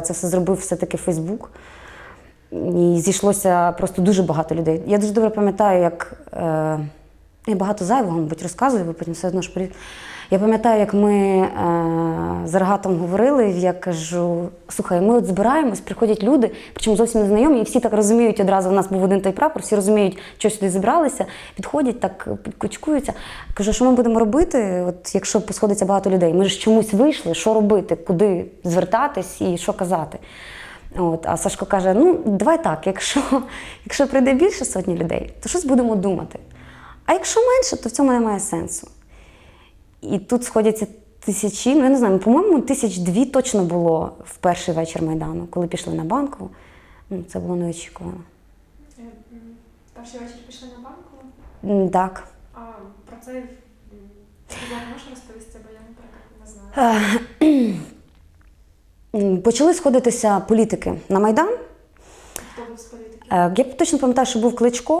Це все зробив все-таки Фейсбук. І зійшлося просто дуже багато людей. Я дуже добре пам'ятаю, як е, я багато зайвого, мабуть, розказую, ви потім все одно ж порі- Я пам'ятаю, як ми е, з Аргатом говорили, я кажу: слухай, ми от збираємось, приходять люди, причому зовсім незнайомі, і всі так розуміють одразу. У нас був один той прапор, всі розуміють, що сюди зібралися, підходять, так підкучкуються. Кажу, що ми будемо робити, от якщо посходиться багато людей? Ми ж чомусь вийшли, що робити, куди звертатись і що казати. От, а Сашко каже: ну, давай так, якщо, якщо прийде більше сотні людей, то щось будемо думати. А якщо менше, то в цьому немає сенсу. І тут сходяться тисячі, ну я не знаю, по-моєму, тисяч дві точно було в перший вечір Майдану, коли пішли на банку. Ну, це було неочікувано. Е, Перший вечір пішли на банку. Так. А про це м, сказати можеш розповісти, бо я, не знаю. Почали сходитися політики на Майдан. Хто був з політиків? Е, Я точно пам'ятаю, що був Кличко.